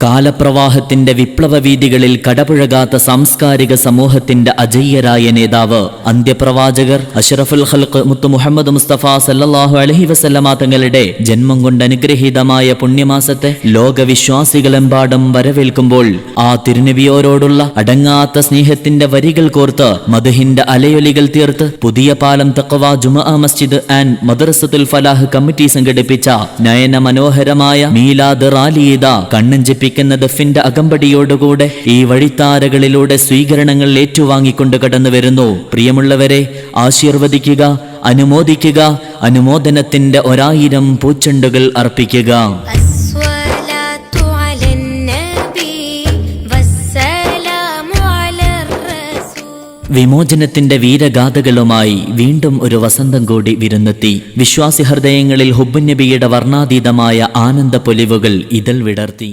കാലപ്രവാഹത്തിന്റെ വിപ്ലവ വീതികളിൽ കടപുഴകാത്ത സാംസ്കാരിക സമൂഹത്തിന്റെ അജയ്യരായ നേതാവ് അന്ത്യപ്രവാചകർ അഷറഫുൽ ഹൽക്ക് മുത്തു മുഹമ്മദ് മുസ്തഫ സല്ലാഹു അലഹി വസല്ലമ തങ്ങളുടെ ജന്മം കൊണ്ട് അനുഗ്രഹീതമായ പുണ്യമാസത്തെ ലോകവിശ്വാസികളെമ്പാടും വരവേൽക്കുമ്പോൾ ആ തിരുനബിയോരോടുള്ള അടങ്ങാത്ത സ്നേഹത്തിന്റെ വരികൾ കോർത്ത് മധുഹിന്റെ അലയൊലികൾ തീർത്ത് പുതിയ പാലം തക്കവ ജുമഅ മസ്ജിദ് ആൻഡ് മദ്രസത്തുൽ ഫലാഹ് കമ്മിറ്റി സംഘടിപ്പിച്ച നയന മനോഹരമായ മീലാദ് റാലിയിത പ്രദർശിപ്പിക്കുന്ന ദഫിന്റെ അകമ്പടിയോടുകൂടെ ഈ വഴിത്താരകളിലൂടെ സ്വീകരണങ്ങൾ ഏറ്റുവാങ്ങിക്കൊണ്ട് കടന്നു വരുന്നു. പ്രിയമുള്ളവരെ ആശീർവദിക്കുക അനുമോദിക്കുക അനുമോദനത്തിന്റെ ഒരായിരം പൂച്ചെണ്ടുകൾ അർപ്പിക്കുക. വിമോചനത്തിന്റെ വീരഗാഥകളുമായി വീണ്ടും ഒരു വസന്തം കൂടി വിരുന്നെത്തി. വിശ്വാസി ഹൃദയങ്ങളിൽ ഹുബ്ബുനബിയുടെ വർണാതീതമായ ആനന്ദ പൊലിവുകൾ ഇതൽ വിടർത്തി.